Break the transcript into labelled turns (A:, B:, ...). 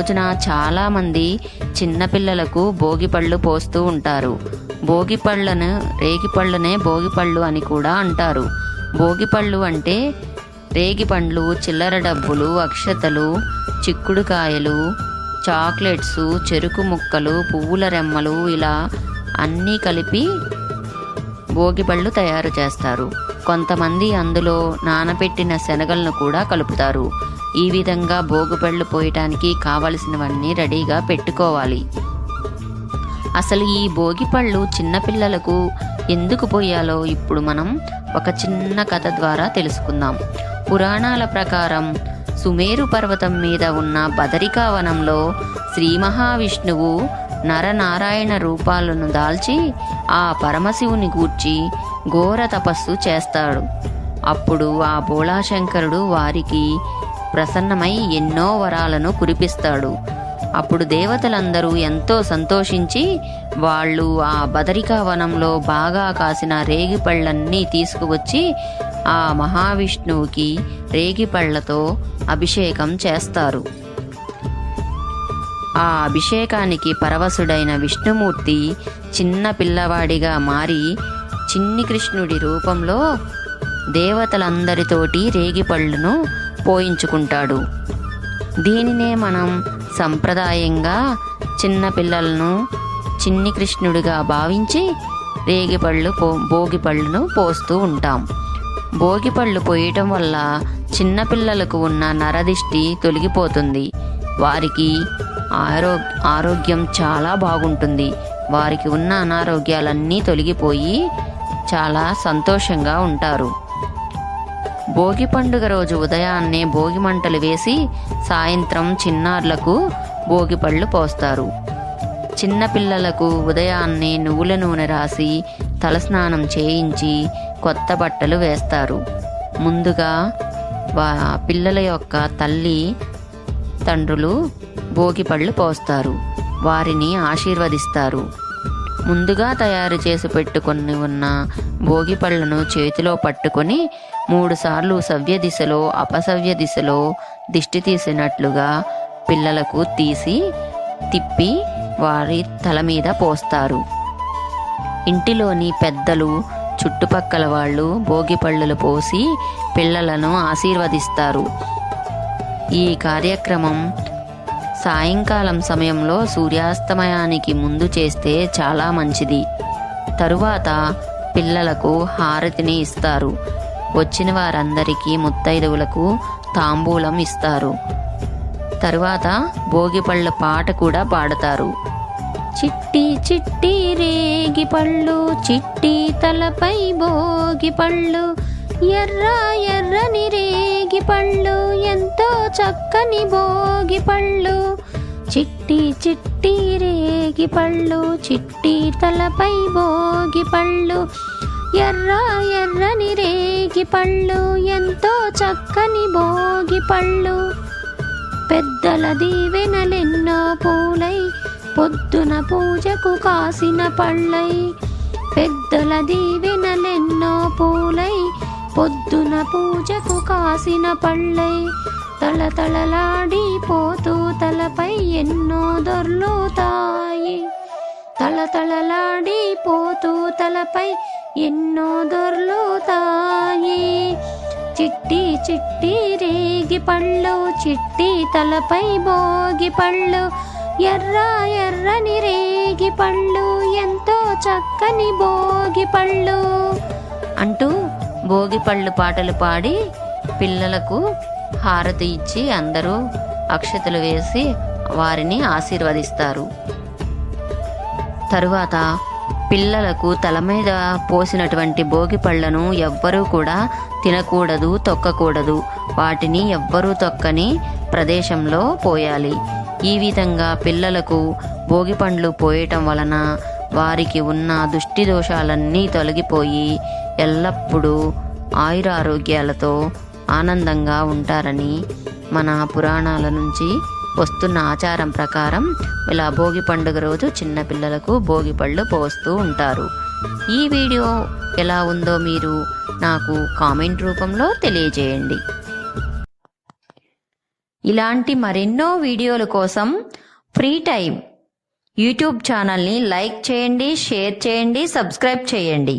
A: రోజున చాలామంది చిన్నపిల్లలకు భోగిపళ్ళు పోస్తూ ఉంటారు. భోగిపళ్ళను రేగిపళ్ళనే భోగిపళ్ళు అని కూడా అంటారు. భోగిపళ్ళు అంటే రేగిపండ్లు చిల్లర డబ్బులు అక్షతలు చిక్కుడుకాయలు చాక్లెట్స్ చెరుకు ముక్కలు పువ్వుల రెమ్మలు ఇలా అన్నీ కలిపి భోగిపళ్ళు తయారు చేస్తారు. కొంతమంది అందులో నానబెట్టిన శనగలను కూడా కలుపుతారు. ఈ విధంగా భోగిపళ్ళు పోయటానికి కావలసినవన్నీ రెడీగా పెట్టుకోవాలి. అసలు ఈ భోగిపళ్ళు చిన్నపిల్లలకు ఎందుకు పోయాలో ఇప్పుడు మనం ఒక చిన్న కథ ద్వారా తెలుసుకుందాం. పురాణాల ప్రకారం సుమేరు పర్వతం మీద ఉన్న బదరికావనంలో శ్రీ మహావిష్ణువు నరనారాయణ రూపాలను దాల్చి ఆ పరమశివుని గూర్చి ఘోర తపస్సు చేస్తాడు. అప్పుడు ఆ బోళాశంకరుడు వారికి ప్రసన్నమై ఎన్నో వరాలను కురిపిస్తాడు. అప్పుడు దేవతలందరూ ఎంతో సంతోషించి వాళ్ళు ఆ బదరికా వనంలో బాగా కాసిన రేగిపళ్ళన్నీ తీసుకువచ్చి ఆ మహావిష్ణువుకి రేగిపళ్ళతో అభిషేకం చేస్తారు. ఆ అభిషేకానికి పరవశుడైన విష్ణుమూర్తి చిన్న పిల్లవాడిగా మారి చిన్ని కృష్ణుడి రూపంలో దేవతలందరితోటి రేగిపళ్ళును పోయించుకుంటాడు. దీనినే మనం సంప్రదాయంగా చిన్నపిల్లలను చిన్ని కృష్ణుడిగా భావించి రేగిపళ్ళు పో భోగిపళ్ళను పోస్తూ ఉంటాం. భోగిపళ్ళు పోయటం వల్ల చిన్నపిల్లలకు ఉన్న నరదిష్టి తొలగిపోతుంది. వారికి ఆరో ఆరోగ్యం చాలా బాగుంటుంది. వారికి ఉన్న అనారోగ్యాలన్నీ తొలగిపోయి చాలా సంతోషంగా ఉంటారు. భోగి పండుగ రోజు ఉదయాన్నే భోగి మంటలు వేసి సాయంత్రం చిన్నారులకు భోగి పళ్ళు పోస్తారు. చిన్నపిల్లలకు ఉదయాన్నే నువ్వుల నూనె రాసి తలస్నానం చేయించి కొత్త బట్టలు వేస్తారు. ముందుగా వా పిల్లల యొక్క తల్లి తండ్రులు భోగి పళ్ళు పోస్తారు. వారిని ఆశీర్వదిస్తారు. ముందుగా తయారు చేసి పెట్టుకొని ఉన్న భోగి పళ్ళను చేతిలో పట్టుకొని మూడుసార్లు సవ్య దిశలో అపసవ్య దిశలో దిష్టి తీసినట్లుగా పిల్లలకు తీసి తిప్పి వారి తల మీద పోస్తారు. ఇంటిలోని పెద్దలు చుట్టుపక్కల వాళ్ళు భోగి పళ్ళులు పోసి పిల్లలను ఆశీర్వదిస్తారు. ఈ కార్యక్రమం సాయంకాలం సమయంలో సూర్యాస్తమయానికి ముందు చేస్తే చాలా మంచిది. తరువాత పిల్లలకు హారతిని ఇస్తారు. వచ్చిన వారందరికీ ముత్తైదువులకు తాంబూలం ఇస్తారు. తరువాత భోగిపళ్ళ పాట కూడా పాడతారు. చిట్టి చిట్టి రేగి పళ్ళు చిట్టి తలపై భోగి పళ్ళు ఎర్ర ఎర్రని రేగి పళ్ళు ఎంతో చక్కని భోగి పళ్ళు చిట్టి చిట్టి రేగి పళ్ళు చిట్టి తలపై భోగి పళ్ళు ఎర్ర ఎర్రని రేగి పళ్ళు ఎంతో చక్కని భోగి పళ్ళు. పెద్దల దీవెనలెన్నో పూలై పొద్దున పూజకు కాసిన పళ్ళై. పెద్దల దీవెనలెన్నో పూలై పొద్దున పూజకు కాసిన పళ్ళై. తళతళలాడి పోతూ తలపై ఎన్నో దొర్లుతాయి. తళతళలాడి పోతూ తలపై ఎన్నో దొర్లుతాయి. చిట్టి చిట్టి రేగి పళ్ళు చిట్టి తలపై భోగి పళ్ళు ఎర్ర ఎర్రని రేగి పళ్ళు ఎంతో చక్కని భోగి పళ్ళు అంటూ భోగి పళ్ళు పాటలు పాడి పిల్లలకు హారతి ఇచ్చి అందరూ అక్షతలు వేసి వారిని ఆశీర్వదిస్తారు. తరువాత పిల్లలకు తల మీద పోసినటువంటి భోగి పళ్ళను ఎవ్వరూ కూడా తినకూడదు తొక్కకూడదు. వాటిని ఎవ్వరూ తొక్కని ప్రదేశంలో పోయాలి. ఈ విధంగా పిల్లలకు భోగి పండ్లు పోయటం వలన వారికి ఉన్న దుష్టి దోషాలన్నీ తొలగిపోయి ఎల్లప్పుడూ ఆయురారోగ్యాలతో ఆనందంగా ఉంటారని మన పురాణాల నుంచి వస్తున్న ఆచారం ప్రకారం ఇలా భోగి పండుగ రోజు చిన్నపిల్లలకు భోగి పళ్ళు పోస్తూ ఉంటారు. ఈ వీడియో ఎలా ఉందో మీరు నాకు కామెంట్ రూపంలో తెలియజేయండి. ఇలాంటి మరెన్నో వీడియోల కోసం ఫ్రీ టైం యూట్యూబ్ ఛానల్ని లైక్ చేయండి షేర్ చేయండి సబ్స్క్రైబ్ చేయండి.